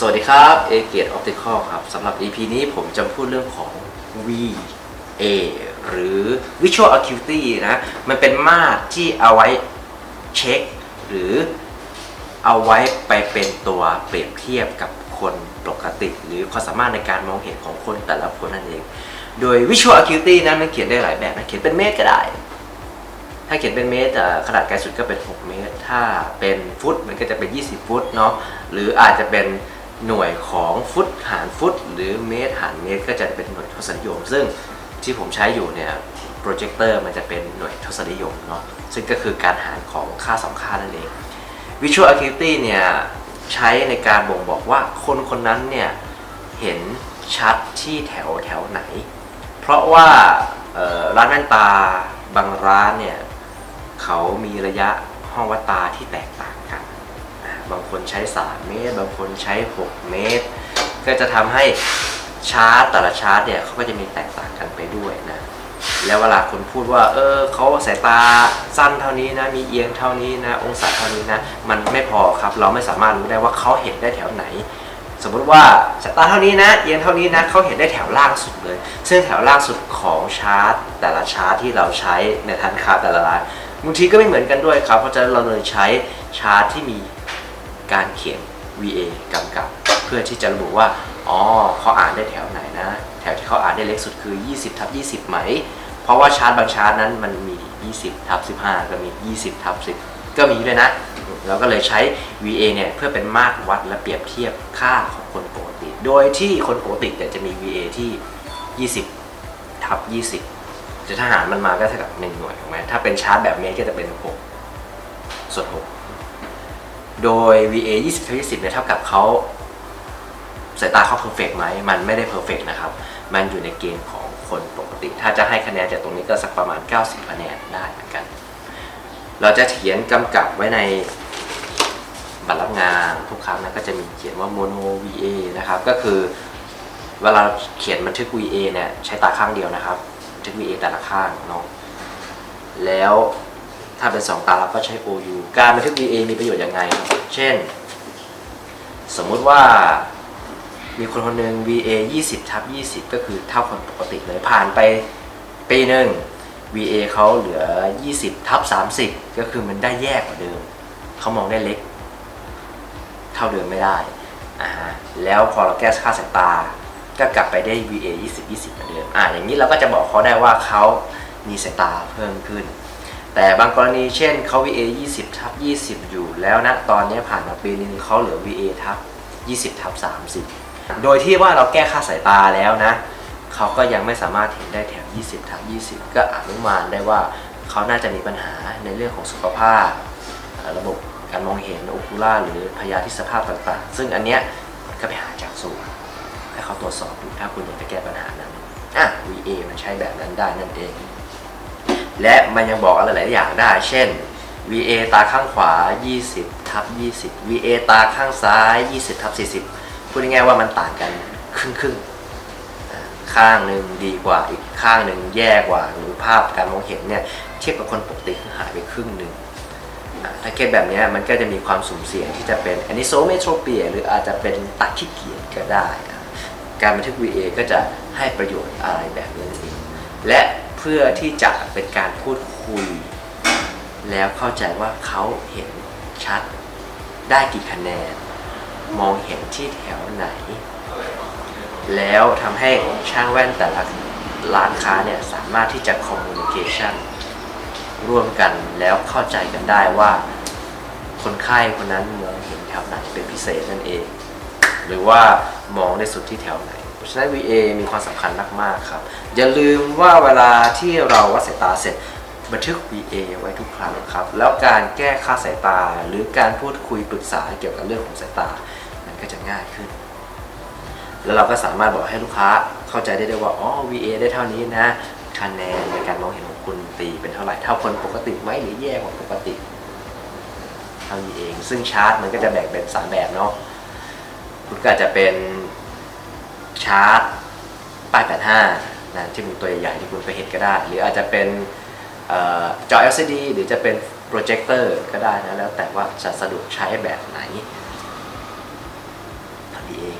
สวัสดีครับ เอเกียรติออปติคอลครับสำหรับ EP นี้ผมจะพูดเรื่องของ VA หรือ Visual Acuity นะ มันเป็นมาตรที่เอาไว้เช็ค หรือเอาไว้ไปเป็นตัวเปรียบเทียบกับคนปกติ หรือความสามารถในการมองเห็นของคนแต่ละคนนั่นเอง โดย Visual Acuity นั้นมันเขียนได้หลายแบบนะเขียนเป็นเมตรก็ได้ ถ้าเขียนเป็นเมตรขนาดไกลสุดก็เป็น 6 เมตร ถ้าเป็นฟุตมันก็จะเป็น 20 ฟุตเนาะหรืออาจจะเป็น หน่วยของฟุตหารฟุต หรือเมตรหารเมตร ก็จะเป็นหน่วยทศนิยม ซึ่งที่ผมใช้อยู่เนี่ยโปรเจคเตอร์มันจะเป็นหน่วยทศนิยมเนาะซึ่งก็คือการหารของค่าสองค่านั่นเอง Visual Acuity เนี่ยใช้ในการบ่งบอกว่าคนคนนั้นเนี่ยเห็นชัดที่แถวแถวไหน เพราะว่าร้านแว่นตาบางร้านเนี่ยเขามีระยะห้องวัดตาที่แตกต่างกัน บางคนใช้ 3 เมตร บางคนใช้ 6 เมตร ก็จะทำให้ชาร์ตแต่ละชาร์ตเนี่ยเขาก็จะมีแตกต่างกันไปด้วยนะ แล้วเวลาคนพูดว่า เออเขาสายตาสั้นเท่านี้นะ มีเอียงเท่านี้นะ องศาเท่านี้นะ มันไม่พอครับ เราไม่สามารถรู้ได้ว่าเขาเห็นได้แถวไหน สมมุติว่าสายตาเท่านี้นะ เอียงเท่านี้นะเขาเห็นได้แถวล่างสุดเลย ซึ่งแถวล่างสุดของชาร์ตแต่ละชาร์ตที่เราใช้ในทันคาแต่ละร้านบางทีก็ไม่เหมือนกันด้วยครับ เพราะฉะนั้นเราเลยใช้ชาร์ตที่มี การเขียน VA กำกับ เพื่อที่จะระบุว่า อ๋อเขาอ่านได้แถวไหนนะ แถวที่เขาอ่านได้เล็กสุดคือ 20ทับ20 ไหม เพราะว่าชาร์ตบางชาร์ตนั้นมันมี 20ทับ15 ก็มี 20ทับ10 ก็มีด้วยนะ เราก็เลยใช้ VA เนี่ยเพื่อเป็นมาตรวัดและเปรียบเทียบค่าของคนปกติ โดยที่คนปกติเนี่ยจะมี VA ที่ 20ทับ20แต่ถ้าหารมันมาก็เท่ากับ1หน่วยถูกไหมถ้าเป็นชาร์ตแบบเมตรก็จะเป็น 6 ส่วน 6 โดย VA 20ทับ20เนี่ยเท่ากับเขาสายตาเขาเพอร์เฟกไหม มันไม่ได้เพอร์เฟกนะครับ มันอยู่ในเกณฑ์ของคนปกติ ถ้าจะให้คะแนนจากตรงนี้ก็สักประมาณ 90 คะแนนได้เหมือนกัน เราจะเขียนกำกับไว้ในบัตรรับงานทุกครั้งนะก็จะมีเขียนว่า mono VA นะครับ ก็คือเวลาเขียนบันทึก VA เนี่ยใช้ตาข้างเดียวนะครับบันทึก VA แต่ละข้างเนาะแล้ว ถ้าเป็นสองตาเราก็ใช้ OU การบันทึก VA มีประโยชน์ยังไงเช่น สมมุติว่ามีคนคนหนึ่ง VA 20ทับ20 ก็คือเท่าคนปกติเลยผ่านไปปีหนึ่ง VA เขาเหลือ 20ทับ30 ก็คือมันได้แย่กว่าเดิม เขามองได้เล็ก เท่าเดิมไม่ได้อ่าแล้วพอเราแก้ค่าสายตา ก็กลับไปได้ VA 20 20เหมือนเดิมอ่าอย่างนี้เราก็จะบอกเขาได้ว่าเขามีสายตาเพิ่มขึ้น แต่บางกรณีเช่นเขา VA 20ทับ20 อยู่ แล้วนะตอนนี้ผ่านมาปีนึงเขาเหลือ VA ทับ20ทับ30 โดยที่ว่าเราแก้ค่าสายตาแล้วนะเขาก็ยังไม่สามารถเห็นได้แถว20ทับ20 ก็อนุมานได้ว่าเขาน่าจะมีปัญหาในเรื่องของสุขภาพ ระบบการมองเห็นโอคูล่าหรือพยาธิสภาพต่างๆ ซึ่งอันเนี้ยก็ไปหาจากสูตรให้เขาตรวจสอบดูถ้าคุณอยากจะแก้ปัญหานั้นอะ VA มันใช้แบบนั้นได้นั่นเอง และมันยังบอกอะไรหลายอย่างได้ เช่น VA ตาข้างขวา 20ทับ20 VA ตาข้างซ้าย 20ทับ40 พูดง่ายๆว่ามันต่างกันครึ่งครึ่งๆข้างหนึ่งดีกว่าอีกข้างหนึ่งแย่กว่าหรือภาพการมองเห็นเนี่ยเทียบกับคนปกติหายไปครึ่งหนึ่งถ้าเคสแบบนี้มันก็จะมีความสุ่มเสี่ยงที่จะเป็นอนิโซเมโทรเปียหรืออาจจะเป็นตาขี้เกียจก็ได้ การบันทึก VA ก็จะให้ประโยชน์อะไรแบบนี้เองและ เพื่อที่จะเป็นการพูดคุย แล้วเข้าใจว่าเขาเห็นชัดได้กี่คะแนน มองเห็นที่แถวไหน แล้วทำให้ช่างแว่นแต่ละร้านค้าเนี่ยสามารถที่จะคอมมูนิเคชันร่วมกันแล้วเข้าใจกันได้ว่า คนไข้คนนั้นมองเห็นแถวไหนเป็นพิเศษนั่นเอง หรือว่ามองได้สุดที่แถวไหน ฉะนั้น VA มีความสำคัญมากๆครับ อย่าลืมว่าเวลาที่เราวัดสายตาเสร็จบันทึก VA ไว้ทุกครั้งครับ แล้วการแก้ค่าสายตา หรือการพูดคุยปรึกษาเกี่ยวกับเรื่องของสายตา มันก็จะง่ายขึ้น แล้วเราก็สามารถบอกให้ลูกค้าเข้าใจได้ด้วยว่า อ๋อ VA ได้เท่านี้นะคะแนนในการมองเห็นของคุณตีเป็นเท่าไหร่ เท่าคนปกติไหมหรือแย่กว่าปกติ เท่านี้เอง ซึ่งชาร์ตมันก็จะแบ่งเป็นสามแบบเนาะ คุณก็จะเป็น ชาร์ตป้าย85นะที่เป็นตัวใหญ่ๆที่คุณไปเห็นก็ได้ หรืออาจจะเป็นออจอ LCD หรือจะเป็นโปรเจคเตอร์ก็ได้นะ แล้วแต่ว่าจะสะดวกใช้แบบไหนทำเอง